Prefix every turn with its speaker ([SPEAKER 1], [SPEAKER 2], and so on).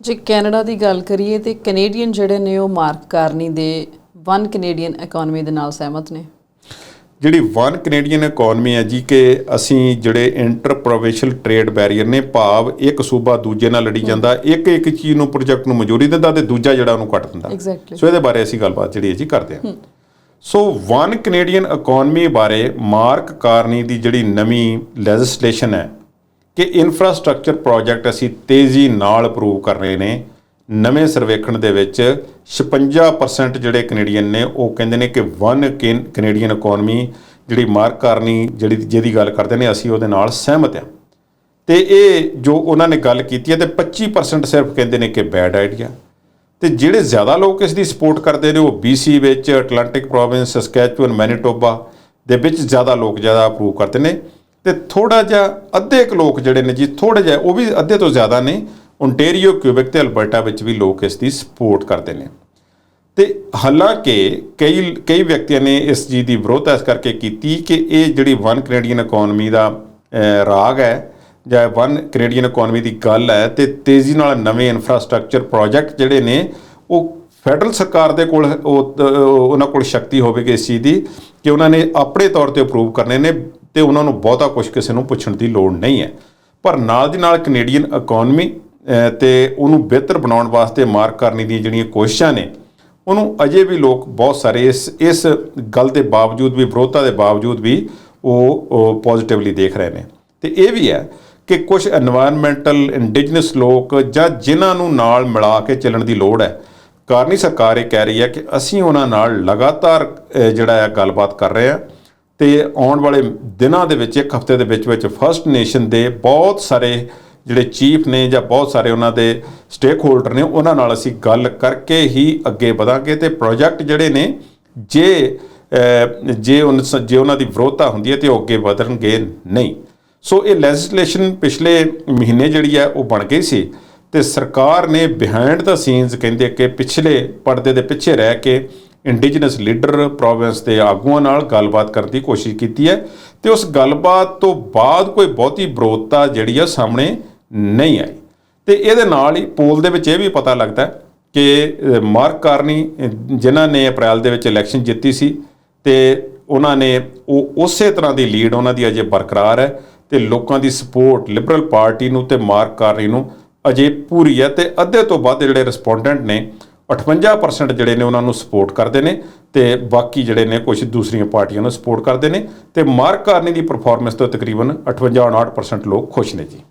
[SPEAKER 1] ਜੇ ਕੈਨੇਡਾ ਦੀ ਗੱਲ ਕਰੀਏ ਤੇ ਕੈਨੇਡੀਅਨ ਜਿਹੜੇ ਨੇ ਉਹ ਮਾਰਕ ਕਾਰਨੀ ਦੇ ਵਨ ਕੈਨੇਡੀਅਨ ਇਕਨੋਮੀ ਦੇ ਨਾਲ ਸਹਿਮਤ ਨੇ।
[SPEAKER 2] ਜਿਹੜੀ ਵਨ ਕੈਨੇਡੀਅਨ ਇਕਨੋਮੀ ਹੈ ਜੀ ਕਿ ਅਸੀਂ ਜਿਹੜੇ ਇੰਟਰ ਪ੍ਰੋਵਿੰਸ਼ੀਅਲ ਟ੍ਰੇਡ ਬੈਰੀਅਰ ਨੇ ਭਾਵ ਇੱਕ ਸੂਬਾ ਦੂਜੇ ਨਾਲ ਲੜੀ ਜਾਂਦਾ ਇੱਕ ਇੱਕ ਚੀਜ਼ ਨੂੰ ਪ੍ਰੋਜੈਕਟ ਨੂੰ ਮਨਜ਼ੂਰੀ ਦਿੰਦਾ ਤੇ ਦੂਜਾ ਜਿਹੜਾ ਉਹਨੂੰ ਕੱਟ ਦਿੰਦਾ. ਸੋ ਇਹਦੇ ਬਾਰੇ ਅਸੀਂ ਗੱਲਬਾਤ ਜਿਹੜੀ ਹੈ ਜੀ ਕਰਦੇ ਹਾਂ। ਸੋ ਵਨ ਕੈਨੇਡੀਅਨ ਇਕਨੋਮੀ ਬਾਰੇ ਮਾਰਕ ਕਾਰਨੀ ਦੀ ਜਿਹੜੀ ਨਵੀਂ ਲੈਜਿਸਲੇਸ਼ਨ ਹੈ ਕਿ ਇਨਫਰਾਸਟ੍ਰਕਚਰ ਪ੍ਰੋਜੈਕਟ ਅਸੀਂ ਤੇਜ਼ੀ ਨਾਲ ਅਪਰੂਵ ਕਰ ਰਹੇ ਨੇ। ਨਵੇਂ ਸਰਵੇਖਣ ਦੇ ਵਿੱਚ 56% ਜਿਹੜੇ ਕੈਨੇਡੀਅਨ ਨੇ, ਉਹ ਕਹਿੰਦੇ ਨੇ ਕਿ ਵਨ ਕੈਨੇਡੀਅਨ ਇਕਨੋਮੀ ਜਿਹੜੀ ਮਾਰਕ ਕਾਰਨੀ ਜਿਹੜੀ, ਜਿਹਦੀ ਗੱਲ ਕਰਦੇ ਨੇ, ਅਸੀਂ ਉਹਦੇ ਨਾਲ ਸਹਿਮਤ ਹਾਂ। ਤੇ ਇਹ ਜੋ ਉਹਨਾਂ ਨੇ ਗੱਲ ਕੀਤੀ ਹੈ, ਤੇ 25% ਸਿਰਫ ਕਹਿੰਦੇ ਨੇ ਕਿ ਬੈਡ ਆਈਡੀਆ ਤੇ ਜਿਹੜੇ ਜ਼ਿਆਦਾ ਲੋਕ ਇਸ ਦੀ ਸਪੋਰਟ ਕਰਦੇ ਨੇ, ਉਹ BC ਵਿੱਚ ਅਟਲਾਂਟਿਕ ਪ੍ਰੋਵਿੰਸ ਸਸਕੈਚੂਅਨ ਮੈਨੀਟੋਬਾ ਦੇ ਵਿੱਚ ਜ਼ਿਆਦਾ ਲੋਕ ਜ਼ਿਆਦਾ ਅਪਰੂਵ ਕਰਦੇ ਨੇ। ਤੇ ਥੋੜਾ ਜਿਹਾ ਅੱਧੇ ਕੁ ਲੋਕ ਜਿਹੜੇ ਨੇ ਜੀ ਥੋੜੇ ਜਿਹਾ, ਉਹ ਵੀ ਅੱਧੇ ਤੋਂ ਜ਼ਿਆਦਾ ਨੇ ਓਨਟਾਰੀਓ ਕਿਊਬਿਕ ਤੇ ਅਲਬਰਟਾ ਵਿੱਚ ਵੀ ਲੋਕ ਇਸ ਦੀ ਸਪੋਰਟ ਕਰਦੇ ਨੇ। ਤੇ ਹਾਲਾਂਕਿ ਕਈ ਕਈ ਵਿਅਕਤੀਆਂ ਨੇ ਇਸ ਚੀਜ਼ ਦੀ ਵਿਰੋਧਤਾ ਇਸ ਕਰਕੇ ਕੀਤੀ ਕਿ ਇਹ ਜਿਹੜੀ ਵਨ ਕੈਨੇਡੀਅਨ ਇਕਨੋਮੀ ਦਾ ਰਾਗ ਹੈ, ਜਾਂ ਵਨ ਕੈਨੇਡੀਅਨ ਇਕਨੋਮੀ ਦੀ ਗੱਲ ਹੈ, ਤੇ ਤੇਜ਼ੀ ਨਾਲ ਨਵੇਂ ਇਨਫਰਾਸਟ੍ਰਕਚਰ ਪ੍ਰੋਜੈਕਟ ਜਿਹੜੇ ਨੇ, ਉਹ ਫੈਡਰਲ ਸਰਕਾਰ ਦੇ ਕੋਲ ਉਹਨਾਂ ਕੋਲ ਸ਼ਕਤੀ ਹੋਵੇਗੀ ਇਸ ਚੀਜ਼ ਦੀ ਕਿ ਉਹਨਾਂ ਨੇ ਆਪਣੇ ਤੌਰ ਤੇ ਅਪਰੂਵ ਕਰਨੇ ਨੇ ਤੇ ਉਹਨਾਂ ਨੂੰ ਬਹੁਤਾ ਕੁਝ ਕਿਸੇ ਨੂੰ ਪੁੱਛਣ ਦੀ ਲੋੜ ਨਹੀਂ ਹੈ। ਪਰ ਨਾਲ ਦੀ ਨਾਲ ਕੈਨੇਡੀਅਨ ਇਕਨੋਮੀ ਤੇ ਉਹਨੂੰ ਬਿਹਤਰ ਬਣਾਉਣ ਵਾਸਤੇ ਮਾਰਕ ਕਰਨੀ ਦੀਆਂ ਜਿਹੜੀਆਂ ਕੋਸ਼ਿਸ਼ਾਂ ਨੇ, ਉਹਨੂੰ ਅਜੇ ਵੀ ਲੋਕ ਬਹੁਤ ਸਾਰੇ ਇਸ ਇਸ ਗੱਲ ਦੇ ਬਾਵਜੂਦ ਵੀ, ਵਿਰੋਧਤਾ ਦੇ ਬਾਵਜੂਦ ਵੀ ਉਹ ਪੋਜ਼ਿਟਿਵਲੀ ਦੇਖ ਰਹੇ ਨੇ। ਤੇ ਇਹ ਵੀ ਹੈ ਕਿ ਕੁਝ এনवायरमेंटल ਇੰਡੀਜਨਸ ਲੋਕ ਜਾਂ ਜਿਨ੍ਹਾਂ ਨੂੰ ਨਾਲ ਮਿਲਾ ਕੇ ਚੱਲਣ ਦੀ ਲੋੜ ਹੈ, ਕਾਰਨੀ ਸਰਕਾਰ ਇਹ ਕਹਿ ਰਹੀ ਹੈ ਕਿ ਅਸੀਂ ਉਹਨਾਂ ਨਾਲ ਲਗਾਤਾਰ ਜਿਹੜਾ ਹੈ, ਗੱਲਬਾਤ ਕਰ ਰਹੇ ਹਾਂ। ਤੇ ਆਉਣ ਵਾਲੇ ਦਿਨਾਂ ਦੇ ਵਿੱਚ, ਇੱਕ ਹਫ਼ਤੇ ਦੇ ਵਿੱਚ ਵਿੱਚ ਫਰਸਟ ਨੇਸ਼ਨ ਦੇ ਬਹੁਤ ਸਾਰੇ ਜਿਹੜੇ ਚੀਫ ਨੇ ਜਾਂ ਬਹੁਤ ਸਾਰੇ ਉਹਨਾਂ ਦੇ ਸਟੇਕ ਹੋਲਡਰ ਨੇ, ਉਹਨਾਂ ਨਾਲ ਅਸੀਂ ਗੱਲ ਕਰਕੇ ਹੀ ਅੱਗੇ ਵਧਾਂਗੇ ਤੇ ਪ੍ਰੋਜੈਕਟ ਜਿਹੜੇ ਨੇ, ਜੇ ਜੇ ਉਨ ਜੇ ਉਹਨਾਂ ਦੀ ਵਿਰੋਧਤਾ ਹੁੰਦੀ ਹੈ ਤੇ ਉਹ ਅੱਗੇ ਵਧਣਗੇ ਨਹੀਂ। ਸੋ ਇਹ ਲੈਜਿਸਲੇਸ਼ਨ ਪਿਛਲੇ ਮਹੀਨੇ ਜਿਹੜੀ ਹੈ ਉਹ ਬਣ ਗਈ ਸੀ ਤੇ ਸਰਕਾਰ ਨੇ ਬਿਹਾਈਂਡ ਦਾ ਸੀਨਸ ਕਹਿੰਦੇ ਕਿ ਪਿਛਲੇ ਪਰਦੇ ਦੇ ਪਿੱਛੇ ਰਹਿ ਕੇ ਇੰਡੀਜਨਸ ਲੀਡਰ ਪ੍ਰੋਵਿੰਸ ਦੇ ਆਗੂਆਂ ਨਾਲ ਗੱਲਬਾਤ ਕਰਨ ਦੀ ਕੋਸ਼ਿਸ਼ ਕੀਤੀ ਹੈ ਤੇ ਉਸ ਗੱਲਬਾਤ ਤੋਂ ਬਾਅਦ ਕੋਈ ਬਹੁਤੀ ਵਿਰੋਧਤਾ ਜਿਹੜੀ ਆ ਸਾਹਮਣੇ ਨਹੀਂ ਆਈ। ਤੇ ਇਹਦੇ ਨਾਲ ਹੀ ਪੋਲ ਦੇ ਵਿੱਚ ਇਹ ਵੀ ਪਤਾ ਲੱਗਦਾ ਹੈ ਕਿ ਮਾਰਕ ਕਾਰਨੀ ਜਿਨ੍ਹਾਂ ਨੇ ਅਪ੍ਰੈਲ ਦੇ ਵਿੱਚ ਇਲੈਕਸ਼ਨ ਜਿੱਤੀ ਸੀ ਤੇ ਉਹਨਾਂ ਨੇ ਉਹ ਉਸੇ ਤਰ੍ਹਾਂ ਦੀ ਲੀਡ ਉਹਨਾਂ ਦੀ ਅਜੇ ਬਰਕਰਾਰ ਹੈ ਤੇ ਲੋਕਾਂ ਦੀ ਸਪੋਰਟ ਲਿਬਰਲ ਪਾਰਟੀ ਨੂੰ ਤੇ ਮਾਰਕ ਕਾਰਨੀ ਨੂੰ ਅਜੇ ਪੂਰੀ ਹੈ ਤੇ ਅੱਧੇ ਤੋਂ ਵੱਧ ਜਿਹੜੇ ਰਿਸਪੋਂਡੈਂਟ ਨੇ 58% ਜਿਹੜੇ ਨੇ ਉਹਨਾਂ ਨੂੰ ਸਪੋਰਟ ਕਰਦੇ ਨੇ ਤੇ ਬਾਕੀ ਜਿਹੜੇ ਨੇ ਕੁਝ ਦੂਸਰੀਆਂ ਪਾਰਟੀਆਂ ਨੂੰ ਸਪੋਰਟ ਕਰਦੇ ਨੇ ਤੇ ਮਾਰਕ ਕਾਰਨੀ ਦੀ ਪਰਫਾਰਮੈਂਸ ਤੋਂ ਤਕਰੀਬਨ 58-59% ਲੋਕ ਖੁਸ਼ ਨੇ ਜੀ।